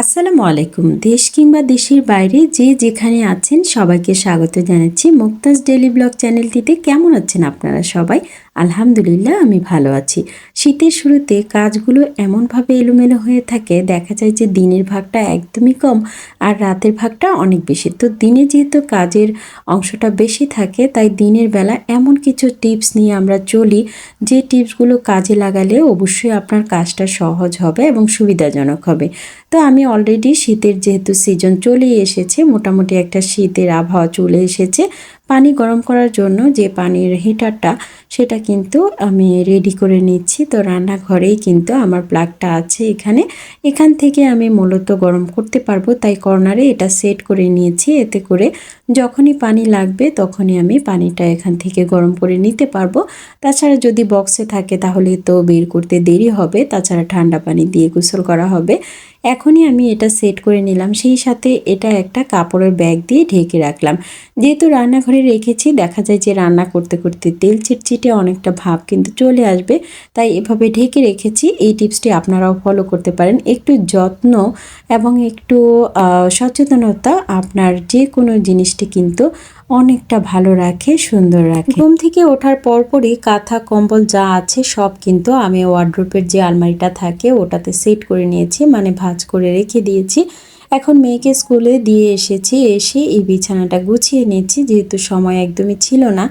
আসসালামু আলাইকুম। দেশ কিংবা দেশের বাইরে যে যেখানে আছেন সবাইকে স্বাগত জানাচ্ছি মুক্তাজ ডেলি ব্লগ চ্যানেলটিতে। কেমন আছেন আপনারা সবাই? আলহামদুলিল্লাহ, আমি ভালো আছি। শীতের শুরুতে কাজগুলো এমনভাবে এলোমেলো হয়ে থাকে, দেখা যায় যে দিনের ভাগটা একদমই কম আর রাতের ভাগটা অনেক বেশি। তো দিনে যেহেতু কাজের অংশটা বেশি থাকে, তাই দিনের বেলা এমন কিছু টিপস নিয়ে আমরা চলি, যে টিপসগুলো কাজে লাগালে অবশ্যই আপনার কাজটা সহজ হবে এবং সুবিধাজনক হবে। তো আমি অলরেডি শীতের যেহেতু সিজন চলেই এসেছে, মোটামুটি একটা শীতের আবহাওয়া চলে এসেছে পানি গরম করার জন্য যে পানির হিটারটা, সেটা কিন্তু আমি রেডি করে নিচ্ছি। তো রান্নাঘরেই কিন্তু আমার প্লাগটা আছে এখানে। এখান থেকে আমি মূলত গরম করতে পারব, তাই কর্নারে এটা সেট করে নিয়েছি। এতে করে যখনই পানি লাগবে, তখনই আমি পানিটা এখান থেকে গরম করে নিতে পারব। তাছাড়া যদি বক্সে থাকে, তাহলে তো বের করতে দেরি হবে। তাছাড়া ঠান্ডা পানি দিয়ে গোসল করা হবে। এখনই আমি এটা সেট করে নিলাম। সেই সাথে এটা একটা কাপড়ের ব্যাগ দিয়ে ঢেকে রাখলাম। যেহেতু রান্নাঘরে রেখেছি, দেখা যায় যে রান্না করতে করতে তেল চিটচিটে অনেকটা ভাব কিন্তু চলে আসবে। তাই এভাবে ঢেকে রেখেছি। এই টিপসটি আপনারাও ফলো করতে পারেন। একটু যত্ন এবং একটু সচেতনতা আপনার যে কোনো জিনিসটি কিন্তু অনেকটা ভালো রাখে, সুন্দর রাখে। ঘুম থেকে ওঠার পরপরই কাঁথা, কম্বল যা আছে সব কিন্তু আমি ওয়ার্ড্রোপের যে আলমারিটা থাকে ওটাতে সেট করে নিয়েছি মানে ভাজ করে রেখে দিয়েছি। এখন মেয়েকে স্কুলে দিয়ে এসেছি, এসে এই বিছানাটা গুছিয়ে নিচ্ছি যেহেতু সময় একদমই ছিল না।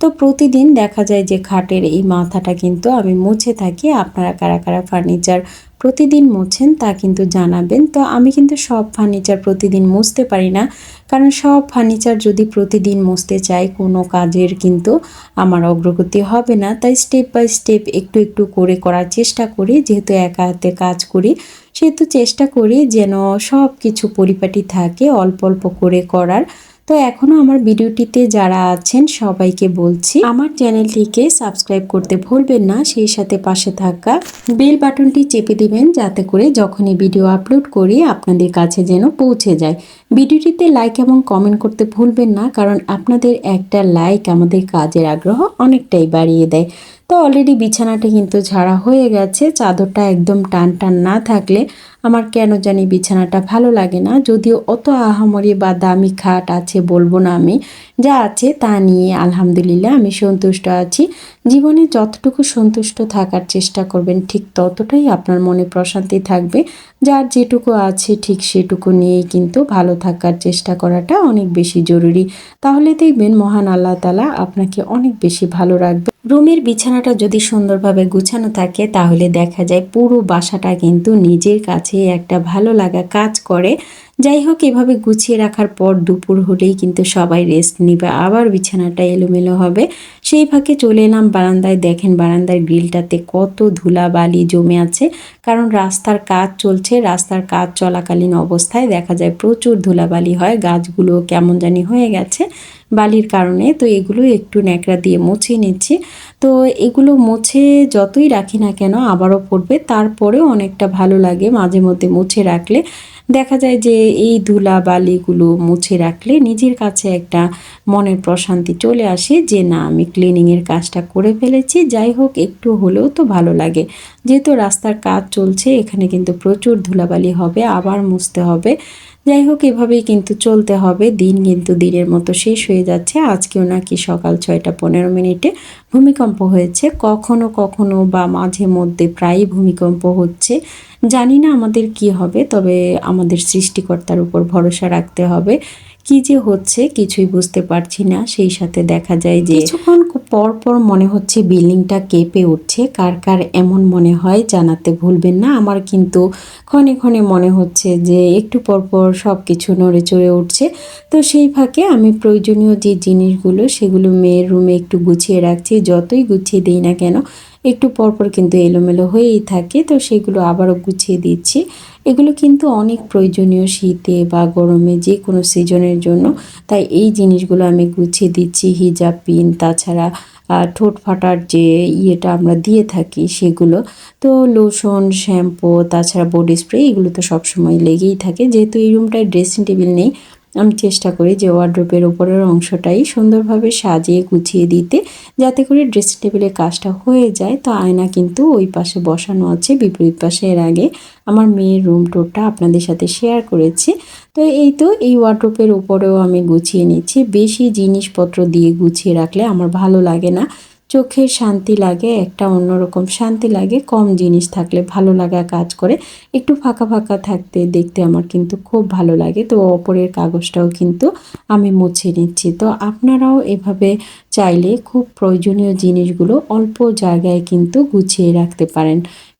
তো প্রতিদিন দেখা যায় যে খাটের এই মাথাটা কিন্তু আমি মুছে থাকি, আপনারা কারা কারা ফার্নিচার প্রতিদিন মুছেন, তা কিন্তু জানাবেন। তো আমি কিন্তু সব ফার্নিচার প্রতিদিন মুছতে পারি না। কারণ সব ফার্নিচার যদি প্রতিদিন মুছতে চাই, কোনো কাজের কিন্তু আমার অগ্রগতি হবে না। তাই স্টেপ বাই স্টেপ একটু একটু করে করার চেষ্টা করি। যেহেতু একা হাতে কাজ করি, সেহেতু চেষ্টা করি যেন সব কিছু পরিপাটি থাকে, অল্প অল্প করে করার। তো এখনও আমার ভিডিওটিতে যারা আছেন, সবাইকে বলছি, আমার চ্যানেলটিকে সাবস্ক্রাইব করতে ভুলবেন না, সেই সাথে পাশে থাকা বেল বাটনটি চেপে দিবেন, যাতে করে যখনই ভিডিও আপলোড করি আপনাদের কাছে যেন পৌঁছে যায়। ভিডিওটিতে লাইক এবং কমেন্ট করতে ভুলবেন না, কারণ আপনাদের একটা লাইক আমাদের কাজের আগ্রহ অনেকটাই বাড়িয়ে দেয়। তো অলরেডি বিছানাটা কিন্তু ঝাড়া হয়ে গেছে। চাদরটা একদম টান টান না থাকলে আমার কেন জানি বিছানাটা ভালো লাগে না। যদিও অত আহামরি বা দামি খাট আছে বলব না আমি। যা আছে তা নিয়ে আলহামদুলিল্লাহ আমি সন্তুষ্ট আছি। জীবনে যতটুকু সন্তুষ্ট থাকার চেষ্টা করবেন ঠিক ততটাই আপনার মনে প্রশান্তি থাকবে। যার যেটুকু আছে ঠিক সেটুকু নিয়েই কিন্তু ভালো থাকার চেষ্টা করাটা অনেক বেশি জরুরি। তাহলে দেখবেন মহান আল্লাহ তালা আপনাকে অনেক বেশি ভালো রাখবে। রুমের বিছানাটা যদি সুন্দরভাবে গুছানো থাকে, তাহলে দেখা যায় পুরো বাসাটা কিন্তু নিজের কাছে একটা ভালো লাগা কাজ করে। যাই হোক, এভাবে গুছিয়ে রাখার পর দুপুর হলেই কিন্তু সবাই রেস্ট নিবে। আবার বিছানাটা এলোমেলো হবে। সেই ফাঁকে চলে এলাম বারান্দায়। দেখেন বারান্দার গ্রিলটাতে কত ধুলা বালি জমে আছে। কারণ রাস্তার কাজ চলছে। রাস্তার কাজ চলাকালীন অবস্থায় দেখা যায় প্রচুর ধুলাবালি হয়। গাছগুলো কেমন জানি হয়ে গেছে। বালির কারণে, তো এগুলো একটু ন্যাকড়া দিয়ে মুছে নিচ্ছি। তো এগুলো মুছে যতই রাখি না কেন আবারও পড়বে, তারপরেও অনেকটা ভালো লাগে মাঝে মধ্যে মুছে রাখলে। দেখা যায় যে এই ধুলা বালিগুলো মুছে রাখলে নিজের কাছে একটা মনের প্রশান্তি চলে আসে যে, না, আমি ক্লিনিংয়ের কাজটা করে ফেলেছি, যাই হোক, একটু হলেও তো ভালো লাগে। যেহেতু রাস্তার কাজ চলছে, এখানে কিন্তু প্রচুর ধুলাবালি হবে, আবার মুছতে হবে। যাই হোক, এভাবেই কিন্তু চলতে হবে। দিন কিন্তু দিনের মতো শেষ হয়ে যাচ্ছে। আজকেও নাকি সকাল ছয়টা পনেরো মিনিটে ভূমিকম্প হয়েছে। কখনো কখনো বা মাঝে মধ্যে প্রায়ই ভূমিকম্প হচ্ছে। জানি না আমাদের কি হবে, তবে আমাদের সৃষ্টিকর্তার উপর ভরসা রাখতে হবে। কি যে হচ্ছে, কিছুই বুঝতে পারছি না। সেই সাথে দেখা যায় যে কিছুক্ষণ পর পর মনে হচ্ছে বিল্ডিংটা কেঁপে উঠছে। কার কার এমন মনে হয় জানাতে ভুলবেন না। আমার কিন্তু ক্ষণে ক্ষণে মনে হচ্ছে যে একটু পরপর পর সব কিছু নড়ে চড়ে উঠছে। তো সেই ফাঁকে আমি প্রয়োজনীয় যে জিনিসগুলো, সেগুলো মেয়ের রুমে একটু গুছিয়ে রাখছি। যতই গুছিয়ে দিই না কেন একটু পরপর কিন্তু এলোমেলো হয়েই থাকে। তো সেগুলো আবারও গুছিয়ে দিচ্ছি। এগুলো কিন্তু অনেক প্রয়োজনীয় শীতে বা গরমে যে কোনো সিজনের জন্য। তাই এই জিনিসগুলো আমি গুছিয়ে দিচ্ছি। হিজাব পিন, তাছাড়া ঠোঁট ফাটার যে ইয়েটা আমরা দিয়ে থাকি সেগুলো। তো লোশন, শ্যাম্পু, তাছাড়া বডি স্প্রে এগুলো তো সবসময় লেগেই থাকে। যেহেতু এই রুমটায় ড্রেসিং টেবিল নেই আমি চেষ্টা করি যে ওয়ার্ড্রোপের উপরের অংশটাই সুন্দরভাবে সাজিয়ে গুছিয়ে দিতে, যাতে করে ড্রেসিং টেবিলের কাজটা হয়ে যায়। তো আয়না কিন্তু ওই পাশে বসানো আছে, বিপরীত পাশে এর আগে আমার মেয়ের রুম টুরটা আপনাদের সাথে শেয়ার করেছি। তো এই তো, এই ওয়ার্ড্রোপের উপরেও আমি গুছিয়ে নিচ্ছি। বেশি জিনিসপত্র দিয়ে গুছিয়ে রাখলে আমার ভালো লাগে না। চোখের শান্তি লাগে, একটা অন্যরকম শান্তি লাগে, কম জিনিস থাকলে ভালো লাগা কাজ করে। একটু ফাঁকা ফাঁকা থাকতে, দেখতে আমার কিন্তু খুব ভালো লাগে। তো অপরের কাগজটাও কিন্তু আমি মুছে নিচ্ছি। তো আপনারাও এভাবে চাইলে খুব প্রয়োজনীয় জিনিসগুলো অল্প জায়গায় কিন্তু গুছিয়ে রাখতে পারেন।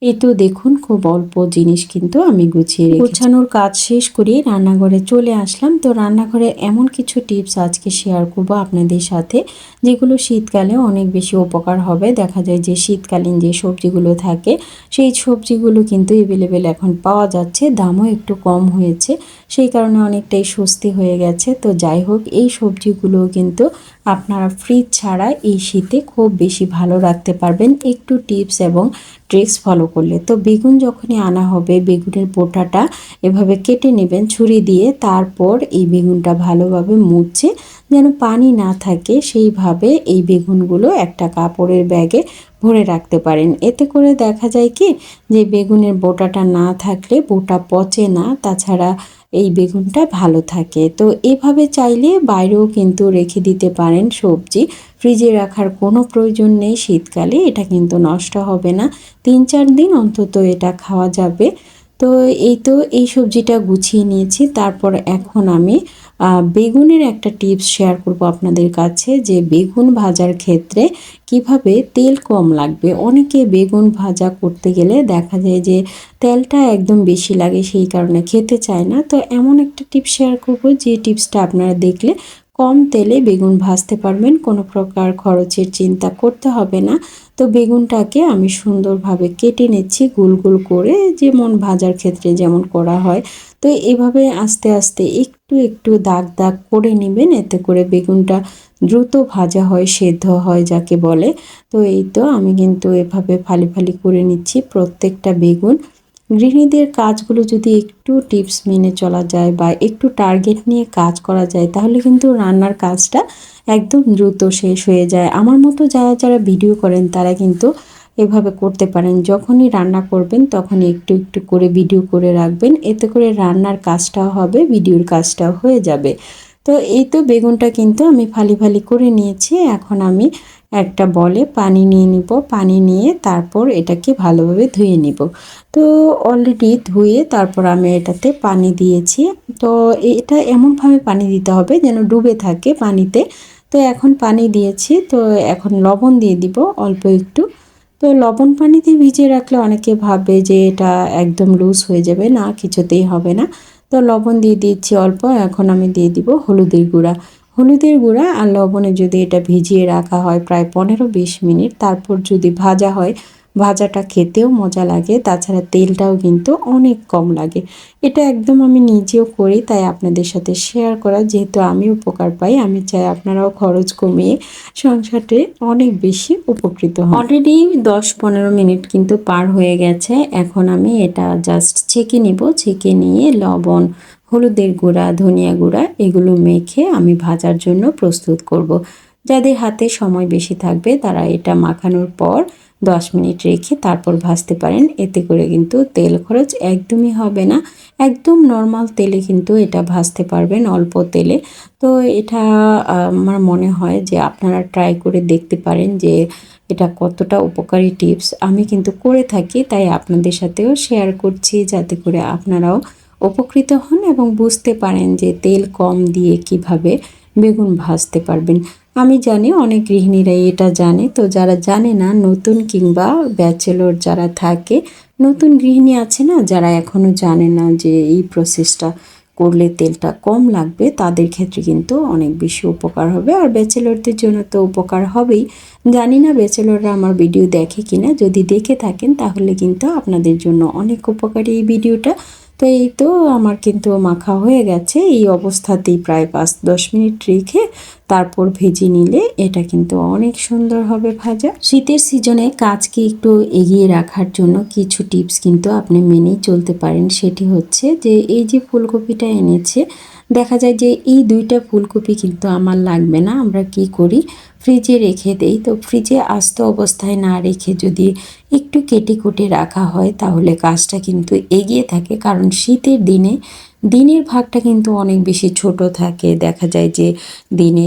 এই তো দেখুন, খুব অল্প জিনিস কিন্তু আমি গুছিয়ে রেখে গোছানোর কাজ শেষ করে রান্নাঘরে চলে আসলাম। তো রান্নাঘরে এমন কিছু টিপস আজকে শেয়ার করব আপনাদের সাথে, যেগুলো শীতকালে অনেক বেশি উপকার হবে। দেখা যায় যে শীতকালীন যে সবজিগুলো থাকে, সেই সবজিগুলো কিন্তু এভেলেবেল এখন পাওয়া যাচ্ছে। দামও একটু কম হয়েছে, সেই কারণে অনেকটাই স্বস্তি হয়ে গেছে। তো যাই হোক, এই সবজিগুলো কিন্তু আপনারা ফ্রিজ ছাড়া এই শীতে খুব বেশি ভালো রাখতে পারবেন। একটু টিপস এবং ট্রিক্স ফলো করলে। তো বেগুন যখনই আনা হবে, বেগুনের বোটাটা এভাবে কেটে নেবেন, ছুরি দিয়ে, তারপর এই বেগুনটা ভালোভাবে মুছে, যেন পানি না থাকে, সেইভাবে এই বেগুনগুলো একটা কাপড়ের ব্যাগে ভরে রাখতে পারেন। এতে করে দেখা যায় কি, যে বেগুনের বোটাটা না থাকলে বোটা পচে না। তাছাড়া এই বেগুনটা ভালো থাকে। তো এভাবে চাইলে বাইরেও কিন্তু রেখে দিতে পারেন সবজি। ফ্রিজে রাখার কোনো প্রয়োজন নেই শীতকালে, এটা কিন্তু নষ্ট হবে না। তিন চার দিন অন্তত এটা খাওয়া যাবে। তো এই তো এই সবজিটা গুছিয়ে নিয়েছি, তারপর এখন আমি বেগুনের একটা টিপস শেয়ার করব আপনাদের কাছে যে বেগুন ভাজার ক্ষেত্রে কীভাবে তেল কম লাগবে। অনেকে বেগুন ভাজা করতে গেলে দেখা যায় যে তেলটা একদম বেশি লাগে, সেই কারণে খেতে চায় না। তো এমন একটা টিপস শেয়ার করব যে টিপসটা আপনারা দেখলে কম তেলে বেগুন ভাজতে পারবেন, কোনো প্রকার খরচের চিন্তা করতে হবে না। তো বেগুনটাকে আমি সুন্দরভাবে কেটে নিচ্ছি গুল গুল করে, যেমন ভাজার ক্ষেত্রে যেমন করা হয়। তো এভাবে আস্তে আস্তে একটু একটু দাগ দাগ করে নেবেন। এতে করে বেগুনটা দ্রুত ভাজা হয়, সেদ্ধ হয় যাকে বলে। তো এই তো আমি কিন্তু এভাবে ফালি ফালি করে নিচ্ছি প্রত্যেকটা বেগুন। গৃহিণীদের কাজগুলো যদি একটু টিপস মেনে চলা যায় বা একটু টার্গেট নিয়ে কাজ করা যায়, তাহলে কিন্তু রান্নার কাজটা একদম দ্রুত শেষ হয়ে যায়। আমার মতো যারা যারা ভিডিও করেন, তারা কিন্তু এভাবে করতে পারেন। যখনই রান্না করবেন, তখনই একটু একটু করে ভিডিও করে রাখবেন। এতে করে রান্নার কাজটাও হবে ভিডিওর কাজটাও হয়ে যাবে। তো এই তো বেগুনটা কিন্তু আমি ফালি ফালি করে নিয়েছি। এখন আমি একটা বলে পানি নিয়ে নিব। পানি নিয়ে তারপর এটাকে ভালোভাবে ধুয়ে নিব। তো অলরেডি ধুয়ে তারপর আমি এটাতে পানি দিয়েছি। তো এটা এমনভাবে পানি দিতে হবে যেন ডুবে থাকে পানিতে। তো এখন পানি দিয়েছি। তো এখন লবণ দিয়ে দিব অল্প একটু। তো লবণ পানিতে ভিজিয়ে রাখলে অনেকে ভাবে যে এটা একদম লুজ হয়ে যাবে, না কিছুতেই হবে না। তো লবণ দিয়ে দিচ্ছি অল্প, এখন আমি দিয়ে দিব হলুদের গুঁড়া। হলুদের গুঁড়া আর লবণে যদি এটা ভিজিয়ে রাখা হয় প্রায় পনেরো বিশ মিনিট, তারপর যদি ভাজা হয় ভাজাটা খেতেও মজা লাগে, তাছাড়া তেলটাও কিন্তু অনেক কম লাগে। এটা একদম আমি নিজেও করি, তাই আপনাদের সাথে শেয়ার করা। যেহেতু আমি উপকার পাই, আমি চাই আপনারাও খরচ কমিয়ে সংসারে অনেক বেশি উপকৃত হন। অলরেডি দশ পনেরো মিনিট কিন্তু পার হয়ে গেছে, এখন আমি এটা জাস্ট ছেঁকে নিব। ছেঁকে নিয়ে লবণ, হলুদের গুঁড়া, ধনিয়া গুঁড়া, এগুলো মেখে আমি ভাজার জন্য প্রস্তুত করব। যাদের হাতে সময় বেশি থাকবে, তারা এটা মাখানোর পর দশ মিনিট রেখে তারপর ভাজতে পারেন। এতে করে কিন্তু তেল খরচ একদমই হবে না। একদম নর্মাল তেলে কিন্তু এটা ভাজতে পারবেন অল্প তেলে। তো এটা, আমার মনে হয় যে আপনারা ট্রাই করে দেখতে পারেন যে এটা কতটা উপকারী টিপস আমি কিন্তু করে থাকি, তাই আপনাদের সাথেও শেয়ার করছি যাতে করে আপনারাও উপকৃত হন এবং বুঝতে পারেন যে তেল কম দিয়ে কীভাবে বেগুন ভাজতে পারবেন। আমি জানি অনেক গৃহিণীরাই এটা জানে, তো যারা জানে না, নতুন কিংবা ব্যাচেলর যারা থাকে, নতুন গৃহিণী আছে না, যারা এখনও জানে না যে এই প্রসেসটা করলে তেলটা কম লাগবে, তাদের ক্ষেত্রে কিন্তু অনেক বেশি উপকার হবে। আর ব্যাচেলরদের জন্য তো উপকার হবেই। জানি না ব্যাচেলররা আমার ভিডিও দেখে কিনা, যদি দেখে থাকেন তাহলে কিন্তু আপনাদের জন্য অনেক উপকারী এই ভিডিওটা। তো এই তো আমার কিন্তু মাখা হয়ে গেছে। এই অবস্থাতেই প্রায় পাঁচ দশ মিনিট রেখে তারপর ভেজে নিলে এটা কিন্তু অনেক সুন্দর হবে ভাজা। শীতের সিজনে কাজকে একটু এগিয়ে রাখার জন্য কিছু টিপস কিন্তু আপনি মেনেই চলতে পারেন। সেটি হচ্ছে যে, এই যে ফুলকপিটা এনেছে, দেখা যায় যে এই দুইটা ফুলকপি কিন্তু আমার লাগবে না। আমরা কি করি? ফ্রিজে রেখে দেই। তো ফ্রিজে আস্ত অবস্থায় না রেখে যদি একটু কেটে কুটে রাখা হয়, তাহলে কাজটা কিন্তু এগিয়ে থাকে। কারণ শীতের দিনে দিনের ভাগটা কিন্তু অনেক বেশি ছোট থাকে। দেখা যায় যে দিনে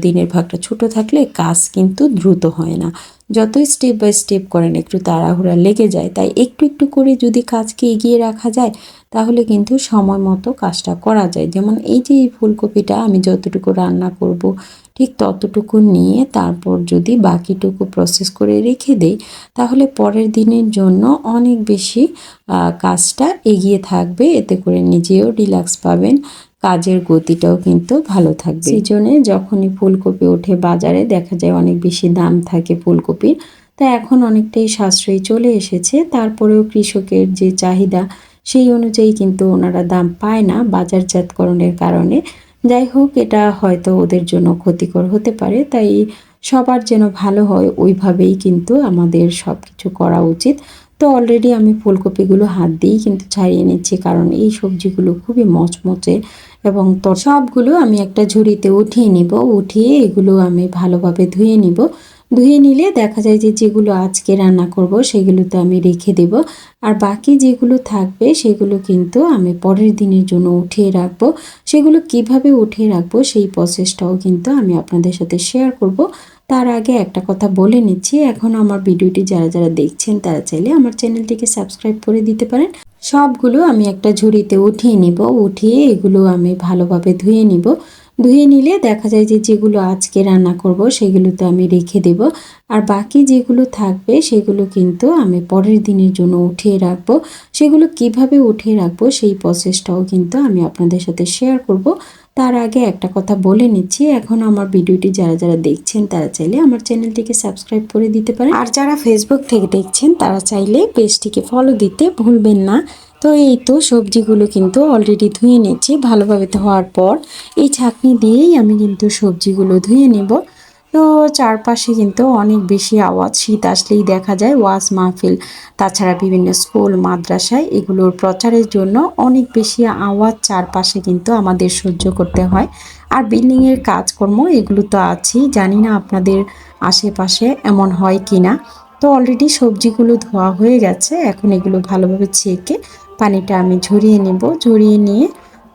দিনের ভাগটা ছোট থাকলে কাজ কিন্তু দ্রুত হয় না। যতই স্টেপ বাই স্টেপ করেন, একটু তাড়াহুড়া লেগে যায়। তাই একটু একটু করে যদি কাজকে এগিয়ে রাখা যায়, তাহলে কিন্তু সময় মতো কাজটা করা যায়। যেমন এই যে এই ফুলকপিটা আমি যতটুকু রান্না করব ঠিক ততটুকু নিয়ে তারপর যদি বাকিটুকু প্রসেস করে রেখে দেই তাহলে পরের দিনের জন্য অনেক বেশি কাজটা এগিয়ে থাকবে। এতে করে নিজেও রিল্যাক্স পাবেন কাজের গতিটাও কিন্তু ভালো থাকবে। সিজনে যখনই ফুলকপি ওঠে বাজারে দেখা যায় অনেক বেশি দাম থাকে ফুলকপির। তা এখন অনেকটাই সাশ্রয়ী চলে এসেছে। তারপরেও কৃষকের যে চাহিদা সেই অনুযায়ী কিন্তু ওনারা দাম পায় না বাজারজাতকরণের কারণে। যাই হোক এটা হয়তো ওদের জন্য ক্ষতিকর হতে পারে, তাই সবার যেন ভালো হয় ওইভাবেই কিন্তু আমাদের সব কিছু করা উচিত। তো অলরেডি আমি ফুলকপিগুলো হাত দিয়েই কিন্তু ছাড়িয়ে নিচ্ছি, কারণ এই সবজিগুলো খুবই মচমচে এবং তো সবগুলো আমি একটা ঝুড়িতে উঠিয়ে নিব, উঠিয়ে এগুলো আমি ভালোভাবে ধুয়ে নিব। ধুয়ে নিলে দেখা যায় যে যেগুলো আজকে রান্না করব সেগুলোতে আমি রেখে দেব। আর বাকি যেগুলো থাকবে সেগুলো কিন্তু আমি পরের দিনের জন্য উঠিয়ে রাখব। সেগুলো কীভাবে উঠিয়ে রাখব সেই প্রসেসটাও কিন্তু আমি আপনাদের সাথে শেয়ার করব। তার আগে একটা কথা বলে নিচ্ছি, এখন আমার ভিডিওটি যারা যারা দেখছেন তারা চাইলে আমার চ্যানেলটিকে সাবস্ক্রাইব করে দিতে পারেন। সবগুলো আমি একটা ঝুড়িতে উঠিয়ে নিব, উঠিয়ে এগুলো আমি ভালোভাবে ধুয়ে নিব। ধুয়ে নিলে দেখা যায় যে যেগুলো আজকে রান্না করব সেগুলোতে আমি রেখে দেব। আর বাকি যেগুলো থাকবে সেগুলো কিন্তু আমি পরের দিনের জন্য উঠিয়ে রাখব। সেগুলো কীভাবে উঠিয়ে রাখব সেই প্রসেসটাও কিন্তু আমি আপনাদের সাথে শেয়ার করব। তার আগে একটা কথা বলে নিচ্ছি, এখন আমার ভিডিওটি যারা যারা দেখছেন তারা চাইলে আমার চ্যানেলটিকে সাবস্ক্রাইব করে দিতে পারেন। আর যারা ফেসবুক থেকে দেখছেন তারা চাইলে পেজটিকে ফলো দিতে ভুলবেন না। তো এই তো সবজিগুলো কিন্তু অলরেডি ধুয়ে নিচ্ছি ভালোভাবে ধোয়ার পর এই ছাঁকনি দিয়েই আমি কিন্তু সবজিগুলো ধুয়ে নেব। তো চারপাশে কিন্তু অনেক বেশি আওয়াজ, শীত আসলেই দেখা যায় ওয়াজ মাহফিল, তাছাড়া বিভিন্ন স্কুল, মাদ্রাসায় এগুলোর প্রচারের জন্য অনেক বেশি আওয়াজ চারপাশে কিন্তু আমাদের সহ্য করতে হয়। আর বিল্ডিংয়ের কাজকর্ম এগুলো তো আছেই, জানি না আপনাদের আশেপাশে এমন হয় কি না তো অলরেডি সবজিগুলো ধোয়া হয়ে গেছে, এখন এগুলো ভালোভাবে ছেঁকে পানিটা আমি ঝরিয়ে নেব, ঝরিয়ে নিয়ে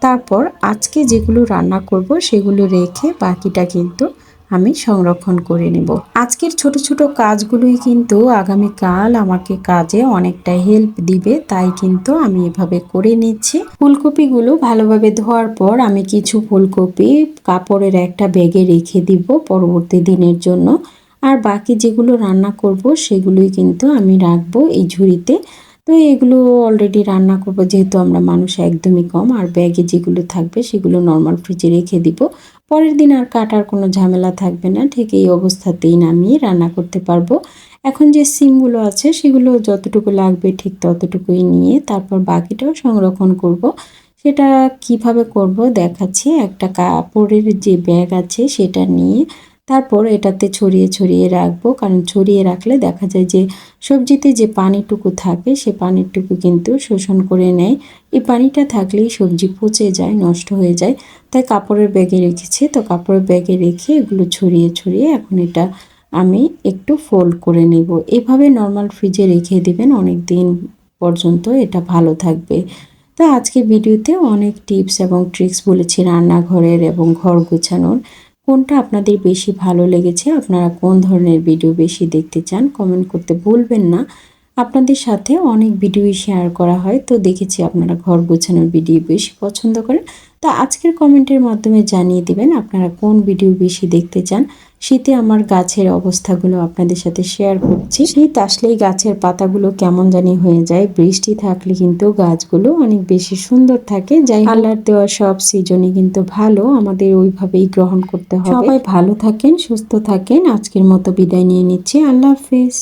তারপর আজকে যেগুলো রান্না করব সেগুলো রেখে বাকিটা কিন্তু আমি সংরক্ষণ করে নেব। আজকের ছোট ছোট কাজগুলোই কিন্তু আগামীকাল আমাকে কাজে অনেকটা হেল্প দিবে, তাই কিন্তু আমি এভাবে করে নিচ্ছি। ফুলকপিগুলো ভালোভাবে ধোয়ার পর আমি কিছু ফুলকপি কাপড়ের একটা ব্যাগে রেখে দিব পরবর্তী দিনের জন্য। আর বাকি যেগুলো রান্না করব সেগুলোই কিন্তু আমি রাখব এই ঝুড়িতে। তো এগুলো অলরেডি রান্না করব, যেহেতু আমরা মানুষ একদমই কম, আর ব্যাগে যেগুলো থাকবে সেগুলো নর্মাল ফ্রিজে রেখে দিব। পরের দিন আর কাটার কোনো ঝামেলা থাকবে না, ঠিক এই অবস্থাতেই নামিয়ে রান্না করতে পারব। এখন যে সিমগুলো আছে সেগুলো যতটুকু লাগবে ঠিক ততটুকুই নিয়ে তারপর বাকিটাও সংরক্ষণ করব। সেটা কীভাবে করব দেখাচ্ছি। একটা কাপড়ের যে ব্যাগ আছে সেটা নিয়ে তারপর এটাতে ছড়িয়ে ছড়িয়ে রাখব, কারণ ছড়িয়ে রাখলে দেখা যায় যে সবজিতে যে পানিটুকু থাকে, সে পানিটুকু কিন্তু শোষণ করে নেয়। এই পানিটা থাকলেই সবজি পচে যায়, নষ্ট হয়ে যায়। তাই কাপড়ের ব্যাগে রেখেছি, তো কাপড়ের ব্যাগে রেখে এগুলো ছড়িয়ে ছড়িয়ে এখন এটা আমি একটু ফোল্ড করে নেব। এভাবে নর্মাল ফ্রিজে রেখে দেবেন অনেক দিন পর্যন্ত এটা ভালো থাকবে। তো আজকে ভিডিওতে অনেক টিপস এবং ট্রিক্স বলেছি রান্নাঘরের এবং ঘর গোছানোর। কোনটা আপনাদের বেশি ভালো লেগেছে? আপনারা কোন ধরনের ভিডিও বেশি দেখতে চান? কমেন্ট করতে ভুলবেন না। আপনাদের সাথে অনেক ভিডিওই শেয়ার করা হয়, তো দেখেছি আপনারা ঘর গোছানোর ভিডিও বেশি পছন্দ করেন। তা আজকের কমেন্টের মাধ্যমে জানিয়ে দিবেন আপনারা কোন ভিডিও বেশি দেখতে চান। শীতে আমার গাছের অবস্থাগুলো আপনাদের সাথে শেয়ার করছি। শীত আসলেই গাছের পাতাগুলো কেমন জানি হয়ে যায়। বৃষ্টি থাকলে কিন্তু গাছগুলো অনেক বেশি সুন্দর থাকে। যাই আল্লাহর দেওয়া সব সিজনই কিন্তু ভালো। আমাদের ওইভাবেই গ্রহণ করতে হবে। সবাই ভালো থাকেন, সুস্থ থাকেন। আজকের মতো বিদায় নিয়ে নিচ্ছি। আল্লাহ হাফিজ।